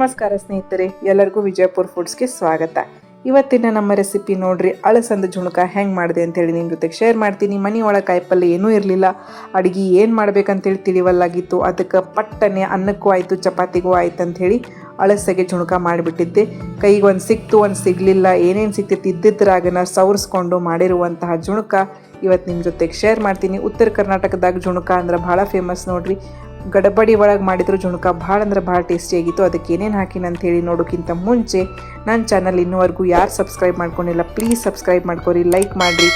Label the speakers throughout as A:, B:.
A: ನಮಸ್ಕಾರ ಸ್ನೇಹಿತರೆ, ಎಲ್ಲರಿಗೂ ವಿಜಯಪುರ ಫುಡ್ಸ್ಗೆ ಸ್ವಾಗತ. ಇವತ್ತಿನ ನಮ್ಮ ರೆಸಿಪಿ ನೋಡ್ರಿ ಅಳಸಂದ ಜುಣುಕ ಹೆಂಗೆ ಮಾಡಿದೆ ಅಂತೇಳಿ ನಿಮ್ಮ ಜೊತೆಗೆ ಶೇರ್ ಮಾಡ್ತೀನಿ. ಮನೆ ಒಳಗೆ ಕಾಯಿಪಲ್ಲೆ ಏನೂ ಇರಲಿಲ್ಲ. ಅಡುಗೆ ಏನು ಮಾಡ್ಬೇಕಂತೇಳಿ ತಿಳಿವಲ್ಲಾಗಿತ್ತು. ಅದಕ್ಕೆ ಪಟ್ಟನೆ ಅನ್ನಕ್ಕೂ ಆಯಿತು, ಚಪಾತಿಗೂ ಆಯ್ತು ಅಂಥೇಳಿ ಅಳಸೆಗೆ ಜುಣಕ ಮಾಡಿಬಿಟ್ಟಿದ್ದೆ. ಕೈಗೆ ಒಂದು ಸಿಕ್ತು, ಒಂದು ಸಿಗಲಿಲ್ಲ. ಏನೇನು ಸಿಕ್ತಿತ್ತು ಇದ್ದಿದ್ರಾಗನ ಸವರಿಸ್ಕೊಂಡು ಮಾಡಿರುವಂತಹ ಜುಣಕ ಇವತ್ತು ನಿಮ್ಮ ಜೊತೆಗೆ ಶೇರ್ ಮಾಡ್ತೀನಿ. ಉತ್ತರ ಕರ್ನಾಟಕದಾಗ ಜುಣಕ ಅಂದ್ರೆ ಭಾಳ ಫೇಮಸ್ ನೋಡ್ರಿ. ಗಡಬಡಿ ಒಳಗೆ ಮಾಡಿದ್ರು ಜುಣುಕ. ಭಾಳ ಅಂದ್ರೆ ಭಾಳ ಟೇಸ್ಟಿಯಾಗಿತ್ತು ಅದಕ್ಕೆ ಏನೇನು ಹಾಕಿನ ಹೇಳಿ ನೋಡೋಕ್ಕಿಂತ ಮುಂಚೆ ನನ್ನ ಚಾನಲ್ ಇನ್ನೂವರೆಗೂ ಯಾರು ಸಬ್ಸ್ಕ್ರೈಬ್ ಮಾಡ್ಕೊಂಡಿಲ್ಲ ಪ್ಲೀಸ್ ಸಬ್ಸ್ಕ್ರೈಬ್ ಮಾಡ್ಕೊರಿ ಲೈಕ್ ಮಾಡಿರಿ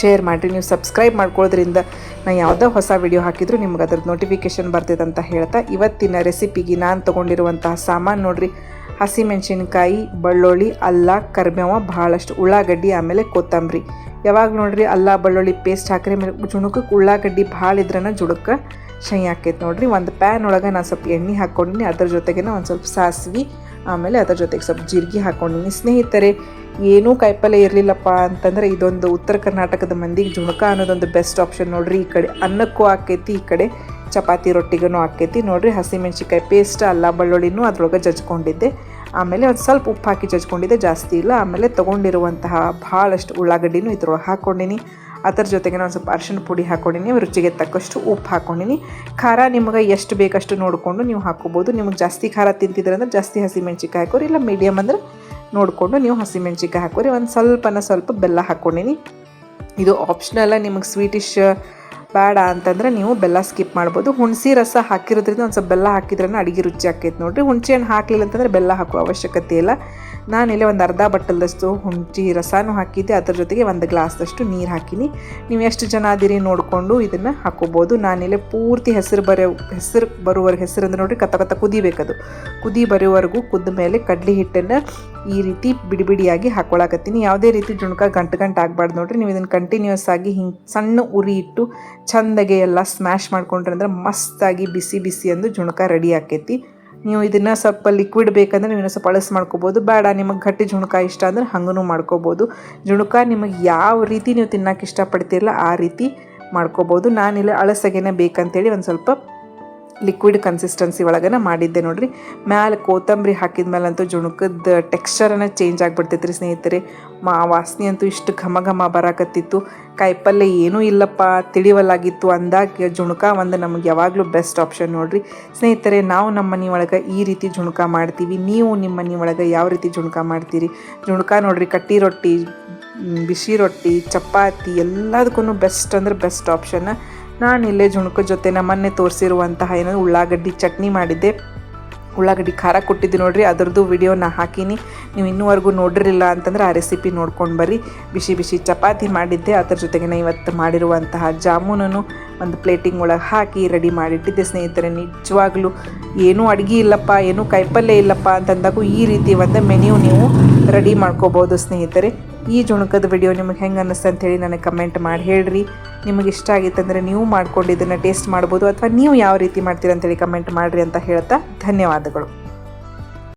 A: ಶೇರ್ ಮಾಡಿರಿ. ನೀವು ಸಬ್ಸ್ಕ್ರೈಬ್ ಮಾಡ್ಕೊಳ್ಳೋದ್ರಿಂದ ನಾನು ಯಾವುದೋ ಹೊಸ ವಿಡಿಯೋ ಹಾಕಿದ್ರು ನಿಮ್ಗೆ ಅದ್ರದ್ದು ನೋಟಿಫಿಕೇಶನ್ ಬರ್ತೈತೆ ಅಂತ ಹೇಳ್ತಾ ಇವತ್ತಿನ ರೆಸಿಪಿಗೆ ನಾನು ತೊಗೊಂಡಿರುವಂತಹ ಸಾಮಾನು ನೋಡ್ರಿ. ಹಸಿಮೆಣಸಿನ್ಕಾಯಿ, ಬಳ್ಳೊಳ್ಳಿ, ಅಲ್ಲ, ಕರಿಬೇವ, ಭಾಳಷ್ಟು ಉಳ್ಳಾಗಡ್ಡಿ, ಆಮೇಲೆ ಕೊತ್ತಂಬರಿ. ಯಾವಾಗ ನೋಡಿರಿ ಅಲ್ಲ, ಬೆಳ್ಳುಳ್ಳಿ ಪೇಸ್ಟ್ ಹಾಕ್ರಿ ಆಮೇಲೆ ಜುಣುಕಕ್ಕೆ ಉಳ್ಳಾಗಡ್ಡಿ ಭಾಳ ಇದ್ರನ ಜುಣಕ್ಕೆ ಶೈ ಹಾಕೈತೆ ನೋಡ್ರಿ. ಒಂದು ಪ್ಯಾನ್ ಒಳಗೆ ನಾನು ಸ್ವಲ್ಪ ಎಣ್ಣೆ ಹಾಕ್ಕೊಂಡಿನಿ ಅದ್ರ ಜೊತೆಗೆ ಒಂದು ಸ್ವಲ್ಪ ಸಾಸಿವೆ, ಆಮೇಲೆ ಅದ್ರ ಜೊತೆಗೆ ಸ್ವಲ್ಪ ಜೀರಿಗೆ ಹಾಕ್ಕೊಂಡಿನಿ ಸ್ನೇಹಿತರೆ, ಏನೂ ಕಾಯಿಪಲ್ಲೆ ಇರಲಿಲ್ಲಪ್ಪ ಅಂತಂದ್ರೆ ಇದೊಂದು ಉತ್ತರ ಕರ್ನಾಟಕದ ಮಂದಿಗೆ ಜುಣಕ ಅನ್ನೋದೊಂದು ಬೆಸ್ಟ್ ಆಪ್ಷನ್ ನೋಡ್ರಿ. ಈ ಕಡೆ ಅನ್ನಕ್ಕೂ ಆಕೈತಿ, ಈ ಕಡೆ ಚಪಾತಿ ರೊಟ್ಟಿಗೂ ಆಕೈತಿ. ನೋಡ್ರಿ ಹಸಿಮೆಣ್ಸಿಕಾಯಿ ಪೇಸ್ಟ್ ಅಲ್ಲ ಬಳ್ಳುಳ್ಳಿನೂ ಅದ್ರೊಳಗೆ ಜಜ್ಕೊಂಡಿದ್ದೆ. ಆಮೇಲೆ ಒಂದು ಸ್ವಲ್ಪ ಉಪ್ಪು ಹಾಕಿ ಜಜ್ಕೊಂಡಿದ್ದೆ, ಜಾಸ್ತಿ ಇಲ್ಲ. ಆಮೇಲೆ ತೊಗೊಂಡಿರುವಂತಹ ಭಾಳಷ್ಟು ಉಳ್ಳಾಗಡ್ಡಿನೂ ಇದ್ರೊಳಗೆ ಹಾಕ್ಕೊಂಡಿನಿ ಅದರ ಜೊತೆಗೆ ನಾನು ಸ್ವಲ್ಪ ಅರಿಶಿನ ಪುಡಿ ಹಾಕ್ಕೊಂಡಿನಿ ರುಚಿಗೆ ತಕ್ಕಷ್ಟು ಉಪ್ಪು ಹಾಕ್ಕೊಂಡಿನಿ ಖಾರ ನಿಮಗೆ ಎಷ್ಟು ಬೇಕಷ್ಟು ನೋಡಿಕೊಂಡು ನೀವು ಹಾಕೋಬೋದು ನಿಮಗೆ ಜಾಸ್ತಿ ಖಾರ ತಿಂತಿದ್ರೆ ಅಂದರೆ ಜಾಸ್ತಿ ಹಸಿಮೆಣ್ಸಿಕಾಯಿ ಹಾಕೋರಿ ಇಲ್ಲ ಮೀಡಿಯಮ್ ಅಂದರೆ ನೋಡಿಕೊಂಡು ನೀವು ಹಸಿಮೆಣ್ಸಿಕಾಯಿ ಹಾಕೋರಿ ಒಂದು ಸ್ವಲ್ಪನ ಸ್ವಲ್ಪ ಬೆಲ್ಲ ಹಾಕ್ಕೊಂಡಿನಿ ಇದು ಆಪ್ಷನಲ್ಲ ನಿಮಗೆ ಸ್ವೀಟಿಶ್ ಬೇಡ ಅಂತಂದ್ರೆ ನೀವು ಬೆಲ್ಲ ಸ್ಕಿಪ್ ಮಾಡ್ಬೋದು. ಹುಣಸಿ ರಸ ಹಾಕಿರೋದ್ರಿಂದ ಒಂದು ಸ್ವಲ್ಪ ಬೆಲ್ಲ ಹಾಕಿದ್ರೆ ಅಡುಗೆ ರುಚಿ ಆಕೈತೆ ನೋಡಿರಿ. ಹುಣಸೆ ಹಣ್ಣು ಹಾಕಲಿಲ್ಲ ಅಂತಂದರೆ ಬೆಲ್ಲ ಹಾಕುವ ಅವಶ್ಯಕತೆ ಇಲ್ಲ. ನಾನಿಲ್ಲಿ ಒಂದು ಅರ್ಧ ಬಟ್ಟಲದಷ್ಟು ಹುಣಸಿ ರಸನೂ ಹಾಕಿದ್ದೆ. ಅದ್ರ ಜೊತೆಗೆ ಒಂದು ಗ್ಲಾಸ್ದಷ್ಟು ನೀರು ಹಾಕಿನಿ. ನೀವು ಎಷ್ಟು ಜನ ಅದಿರಿ ನೋಡಿಕೊಂಡು ಇದನ್ನು ಹಾಕೋಬೋದು. ನಾನಿಲ್ಲಿ ಪೂರ್ತಿ ಹೆಸರು ಬರೋ, ಹೆಸರು ಬರುವವರೆಗೆ ಹೆಸರು ಅಂದ್ರೆ ನೋಡಿರಿ ಕತ್ತ ಕತ್ತ ಕುದಿಬೇಕದು. ಕುದಿ ಬರೋವರೆಗೂ ಕುದ್ದ ಮೇಲೆ ಕಡ್ಲಿ ಹಿಟ್ಟನ್ನು ಈ ರೀತಿ ಬಿಡಿ ಬಿಡಿಯಾಗಿ ಹಾಕೊಳಕತ್ತೀನಿ. ಯಾವುದೇ ರೀತಿ ಜುಣಕ ಗಂಟು ಗಂಟು ಆಗಬಾರ್ದು ನೋಡಿರಿ. ನೀವು ಇದನ್ನು ಕಂಟಿನ್ಯೂಸ್ ಆಗಿ ಹಿಂಗೆ ಸಣ್ಣ ಉರಿ ಇಟ್ಟು ಚಂದಗೆ ಎಲ್ಲ ಸ್ಮ್ಯಾಶ್ ಮಾಡ್ಕೊಂಡ್ರೆ ಅಂದ್ರೆ ಮಸ್ತಾಗಿ ಬಿಸಿ ಬಿಸಿ ಅಂದು ಜುಣಕ ರೆಡಿ ಆಕೈತಿ. ನೀವು ಇದನ್ನು ಸ್ವಲ್ಪ ಲಿಕ್ವಿಡ್ ಬೇಕಂದ್ರೆ ನೀವು ಇನ್ನೂ ಸ್ವಲ್ಪ ಅಳಸ್ ಮಾಡ್ಕೋಬೋದು. ಬೇಡ, ನಿಮಗೆ ಗಟ್ಟಿ ಜುಣಕ ಇಷ್ಟ ಅಂದ್ರೆ ಹಂಗೂ ಮಾಡ್ಕೋಬೋದು. ಜುಣಕ ನಿಮಗೆ ಯಾವ ರೀತಿ ನೀವು ತಿನ್ನೋಕೆ ಇಷ್ಟಪಡ್ತೀರಲ್ಲ ಆ ರೀತಿ ಮಾಡ್ಕೋಬೋದು. ನಾನಿಲ್ಲ ಅಳಸಗೇನೆ ಬೇಕಂತೇಳಿ ಒಂದು ಸ್ವಲ್ಪ ಲಿಕ್ವಿಡ್ ಕನ್ಸಿಸ್ಟೆನ್ಸಿ ಒಳಗನ ಮಾಡಿದ್ದೆ ನೋಡಿರಿ. ಮ್ಯಾಲೆ ಕೊತ್ತಂಬರಿ ಹಾಕಿದ ಮೇಲಂತೂ ಜುಣುಕದ ಟೆಕ್ಸ್ಚರನ್ನು ಚೇಂಜ್ ಆಗಿಬಿಡ್ತೈತೆ ರೀ ಸ್ನೇಹಿತರೆ. ಮಾ ವಾಸನೆ ಅಂತೂ ಇಷ್ಟು ಘಮ ಘಮ ಬರಾಕತ್ತಿತ್ತು. ಕಾಯಿಪಲ್ಲೆ ಏನೂ ಇಲ್ಲಪ್ಪ, ತಿಳಿವಲ್ಲಾಗಿತ್ತು ಅಂದಾಗ ಜುಣುಕ ಒಂದು ನಮಗೆ ಯಾವಾಗಲೂ ಬೆಸ್ಟ್ ಆಪ್ಷನ್ ನೋಡಿರಿ. ಸ್ನೇಹಿತರೆ, ನಾವು ನಮ್ಮ ಮನೆ ಒಳಗೆ ಈ ರೀತಿ ಜುಣುಕ ಮಾಡ್ತೀವಿ. ನೀವು ನಿಮ್ಮ ಮನೆ ಒಳಗೆ ಯಾವ ರೀತಿ ಜುಣುಕ ಮಾಡ್ತೀರಿ? ಜುಣುಕ ನೋಡ್ರಿ, ಕಟ್ಟಿ ರೊಟ್ಟಿ ಬಿಸಿ ರೊಟ್ಟಿ, ಚಪಾತಿ ಎಲ್ಲದಕ್ಕೂ ಬೆಸ್ಟ್ ಅಂದ್ರೆ ಬೆಸ್ಟ್ ಆಪ್ಷನ್ ನಾನು ಇಲ್ಲೇ ಜುಣುಕದ ಜೊತೆ ನಮ್ಮನ್ನೇ ತೋರಿಸಿರುವಂತಹ ಏನೋ ಉಳ್ಳಾಗಡ್ಡಿ ಚಟ್ನಿ ಮಾಡಿದ್ದೆ. ಉಳ್ಳಾಗಡ್ಡಿ ಖಾರ ಕೊಟ್ಟಿದ್ದು ನೋಡಿರಿ, ಅದರದ್ದು ವಿಡಿಯೋನ ಹಾಕೀನಿ. ನೀವು ಇನ್ನೂವರೆಗೂ ನೋಡಿರಲಿಲ್ಲ ಅಂತಂದ್ರೆ ಆ ರೆಸಿಪಿ ನೋಡ್ಕೊಂಡು ಬರ್ರಿ. ಬಿಸಿ ಬಿಸಿ ಚಪಾತಿ ಮಾಡಿದ್ದೆ, ಅದ್ರ ಜೊತೆಗೆ ನಾ ಇವತ್ತು ಮಾಡಿರುವಂತಹ ಜಾಮೂನನ್ನು ಒಂದು ಪ್ಲೇಟಿಂಗ್ ಒಳಗೆ ಹಾಕಿ ರೆಡಿ ಮಾಡಿಟ್ಟಿದ್ದೆ. ಸ್ನೇಹಿತರೆ, ನಿಜವಾಗ್ಲೂ ಏನೂ ಅಡುಗೆ ಇಲ್ಲಪ್ಪ, ಏನೂ ಕಾಯಿಪಲ್ಯ ಇಲ್ಲಪ್ಪ ಅಂತಂದಾಗೂ ಈ ರೀತಿ ಒಂದು ಮೆನ್ಯೂ ನೀವು ರೆಡಿ ಮಾಡ್ಕೋಬೋದು ಸ್ನೇಹಿತರೆ. ಈ ಜುಣಕದ ವಿಡಿಯೋ ನಿಮಗೆ ಹೆಂಗೆ ಅನ್ನಿಸ್ತು ಅಂತೇಳಿ ನನಗೆ ಕಮೆಂಟ್ ಮಾಡಿ ಹೇಳ್ರಿ. ನಿಮಗೆ ಇಷ್ಟ ಆಗಿತ್ತಂದರೆ ನೀವು ಮಾಡ್ಕೊಂಡು ಇದನ್ನು ಟೇಸ್ಟ್ ಮಾಡ್ಬೋದು, ಅಥವಾ ನೀವು ಯಾವ ರೀತಿ ಮಾಡ್ತೀರ ಅಂತೇಳಿ ಕಮೆಂಟ್ ಮಾಡಿರಿ ಅಂತ ಹೇಳ್ತಾ ಧನ್ಯವಾದಗಳು.